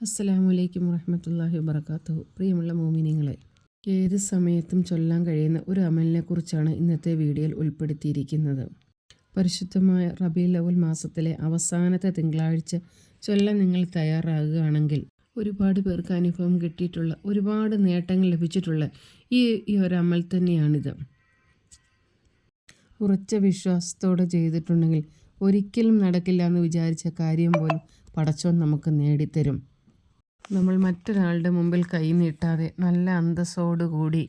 അസ്സലാമു അലൈക്കും വറഹമത്തല്ലാഹി വബർക്കാത്തു പ്രിയമുള്ള മോമിനിങ്ങളെ ഏത് സമയത്തും ചൊല്ലാൻ കഴിയുന്ന ഒരു അമലിനെ കുറിച്ചാണ് ഇന്നത്തെ വീഡിയോയിൽ ഉൾപ്പെടുത്തിയിരിക്കുന്നത്. പരിശുദ്ധമായ റബീൽ അവൽ മാസത്തിലെ അവസാനത്തെ തിങ്കളാഴ്ച ചൊല്ലാൻ നിങ്ങൾ തയ്യാറാകുകയാണെങ്കിൽ ഒരുപാട് പേർക്ക് അനുഭവം കിട്ടിയിട്ടുള്ള ഒരുപാട് നേട്ടങ്ങൾ ലഭിച്ചിട്ടുള്ള ഈ ഈ ഒരു അമൽ തന്നെയാണിത്. ഉറച്ച വിശ്വാസത്തോടെ ചെയ്തിട്ടുണ്ടെങ്കിൽ ഒരിക്കലും നടക്കില്ല എന്ന് വിചാരിച്ച കാര്യം പോലും പടച്ചോൻ നമുക്ക് നേടിത്തരും. നമ്മൾ മറ്റൊരാളുടെ മുമ്പിൽ കൈ നീട്ടാതെ നല്ല അന്തസ്സോടുകൂടി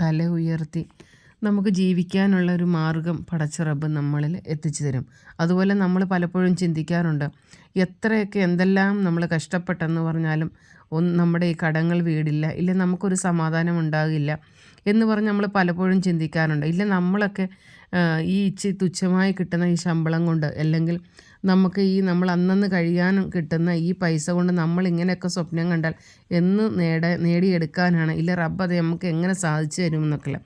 തല ഉയർത്തി നമുക്ക് ജീവിക്കാനുള്ള ഒരു മാർഗം പടച്ച റബ്ബ് നമ്മളിൽ എത്തിച്ചു തരും. അതുപോലെ നമ്മൾ പലപ്പോഴും ചിന്തിക്കാറുണ്ട് എത്രയൊക്കെ എന്തെല്ലാം നമ്മൾ കഷ്ടപ്പെട്ടെന്ന് പറഞ്ഞാലും ഒന്ന് നമ്മുടെ ഈ കടങ്ങൾ വീടില്ല ഇല്ല നമുക്കൊരു സമാധാനം ഉണ്ടാകില്ല എന്ന് പറഞ്ഞ് നമ്മൾ പലപ്പോഴും ചിന്തിക്കാറുണ്ട്. ഇല്ല നമ്മളൊക്കെ ഈ ഇച്ചി തുച്ഛമായി കിട്ടുന്ന ഈ ശമ്പളം കൊണ്ട് അല്ലെങ്കിൽ നമുക്ക് ഈ നമ്മൾ അന്നന്ന് കഴിയാനും കിട്ടുന്ന ഈ പൈസ കൊണ്ട് നമ്മൾ ഇങ്ങനെയൊക്കെ സ്വപ്നം കണ്ടാൽ എന്ന് നേട നേടിയെടുക്കാനാണ്. ഇല്ല റബ്ബ് അത് നമുക്ക് എങ്ങനെ സാധിച്ചു തരുമെന്നൊക്കെ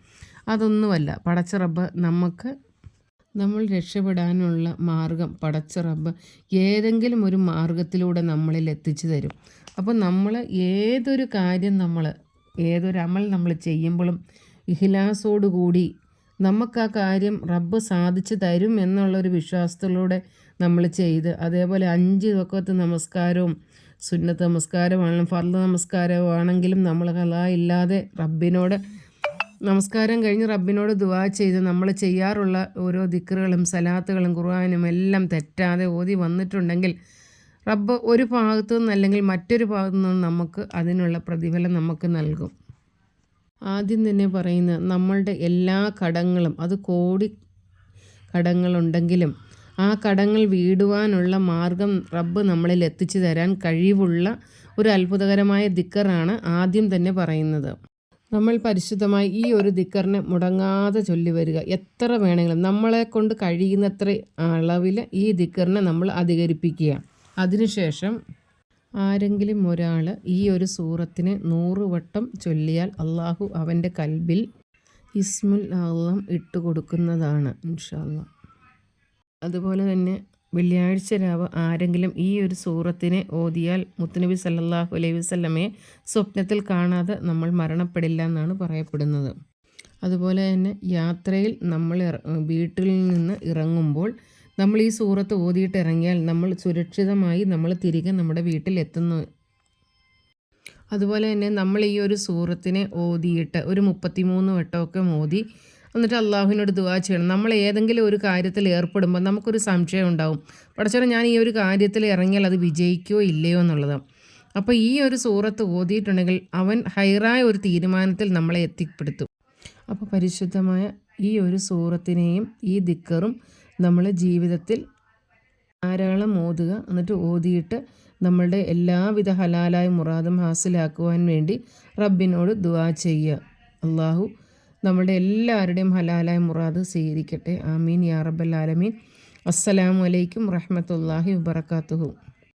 അതൊന്നുമല്ല. പടച്ച റബ്ബ് നമുക്ക് നമ്മൾ രക്ഷപ്പെടാനുള്ള മാർഗം പടച്ച റബ്ബ് ഏതെങ്കിലും ഒരു മാർഗത്തിലൂടെ നമ്മളിൽ എത്തിച്ചു തരും. അപ്പോൾ നമ്മൾ ഏതൊരു കാര്യം നമ്മൾ ഏതൊരു നമ്മൾ ചെയ്യുമ്പോഴും ഇഹിലാസോടുകൂടി നമുക്ക് ആ കാര്യം റബ്ബ് സാധിച്ചു തരും എന്നുള്ളൊരു വിശ്വാസത്തിലൂടെ നമ്മൾ ചെയ്ത്. അതേപോലെ അഞ്ച് വക്കത്ത് നമസ്കാരവും സുന്നത്ത് നമസ്കാരമാണെങ്കിലും ഫർദ് നമസ്കാരമാണെങ്കിലും നമ്മൾ കലാ ഇല്ലാതെ റബ്ബിനോട് നമസ്കാരം കഴിഞ്ഞ് റബ്ബിനോട് ദുവാ ചെയ്ത് നമ്മൾ ചെയ്യാറുള്ള ഓരോ ദിക്കറുകളും സലാത്തുകളും ഖുർആാനും എല്ലാം തെറ്റാതെ ഓതി വന്നിട്ടുണ്ടെങ്കിൽ റബ്ബ് ഒരു ഭാഗത്തു നിന്ന് അല്ലെങ്കിൽ മറ്റൊരു ഭാഗത്തു നിന്നും നമുക്ക് അതിനുള്ള പ്രതിഫലം നമുക്ക് നൽകും. ആദ്യം തന്നെ പറയുന്ന നമ്മളുടെ എല്ലാ കടങ്ങളും അത് കോടി കടങ്ങളുണ്ടെങ്കിലും ആ കടങ്ങൾ വീടുവാനുള്ള മാർഗം റബ്ബ് നമ്മളിൽ എത്തിച്ചു തരാൻ കഴിവുള്ള ഒരു അത്ഭുതകരമായ ദിക്കറാണ് ആദ്യം തന്നെ പറയുന്നത്. നമ്മൾ പരിശുദ്ധമായി ഈ ഒരു ദിക്കറിനെ മുടങ്ങാതെ ചൊല്ലി വരിക. എത്ര വേണമെങ്കിലും നമ്മളെ കൊണ്ട് കഴിയുന്നത്ര അളവിൽ ഈ ദിക്കറിനെ നമ്മൾ അധികരിപ്പിക്കുക. അതിനുശേഷം ആരെങ്കിലും ഒരാൾ ഈ ഒരു സൂറത്തിന് നൂറ് വട്ടം ചൊല്ലിയാൽ അള്ളാഹു അവന്റെ കൽബിൽ ഇസ്മുൽ അള്ളം ഇട്ട് കൊടുക്കുന്നതാണ് ഇൻഷാല്ല അതുപോലെ തന്നെ വെള്ളിയാഴ്ച രാവ് ആരെങ്കിലും ഈ ഒരു സൂറത്തിനെ ഓതിയാൽ മുത്തുനബി സല്ലാഹു അലൈഹി വസ്ലമയെ സ്വപ്നത്തിൽ കാണാതെ നമ്മൾ മരണപ്പെടില്ല എന്നാണ് പറയപ്പെടുന്നത്. അതുപോലെ തന്നെ യാത്രയിൽ നമ്മൾ വീട്ടിൽ നിന്ന് ഇറങ്ങുമ്പോൾ നമ്മൾ ഈ സൂറത്ത് ഓതിയിട്ട് ഇറങ്ങിയാൽ നമ്മൾ സുരക്ഷിതമായി നമ്മൾ തിരികെ നമ്മുടെ വീട്ടിൽ എത്തുന്നു അതുപോലെ തന്നെ നമ്മൾ ഈ ഒരു സൂറത്തിനെ ഓതിയിട്ട് ഒരു മുപ്പത്തിമൂന്ന് വട്ടമൊക്കെ ഓതി എന്നിട്ട് അള്ളാഹുവിനോട് ദുവാ ചെയ്യണം. നമ്മൾ ഏതെങ്കിലും ഒരു കാര്യത്തിൽ ഏർപ്പെടുമ്പോൾ നമുക്കൊരു സംശയം ഉണ്ടാവും. പടച്ചോളം ഞാൻ ഈ ഒരു കാര്യത്തിൽ ഇറങ്ങിയാൽ അത് വിജയിക്കുകയോ ഇല്ലയോ എന്നുള്ളത് അപ്പോൾ ഈ ഒരു സൂറത്ത് ഓതിയിട്ടുണ്ടെങ്കിൽ അവൻ ഹൈറായ ഒരു തീരുമാനത്തിൽ നമ്മളെ എത്തിപ്പെടുത്തും. അപ്പോൾ പരിശുദ്ധമായ ഈ ഒരു സൂറത്തിനെയും ഈ ദിക്കറും നമ്മൾ ജീവിതത്തിൽ ധാരാളം ഓതുക എന്നിട്ട് ഓതിയിട്ട് നമ്മളുടെ എല്ലാവിധ ഹലാലായ മുറാദും ഹാസിലാക്കുവാൻ വേണ്ടി റബ്ബിനോട് ദുവാ ചെയ്യുക. അള്ളാഹു നമ്മുടെ എല്ലാവരുടെയും ഹലാലായ മുറാദ് സ്വീകരിക്കട്ടെ. ആമീൻ. യാ റബ്ബൽ ആലമീൻ. അസ്സലാമു അലൈക്കും റഹ്മത്തുള്ളാഹി വബർക്കാത്തുഹു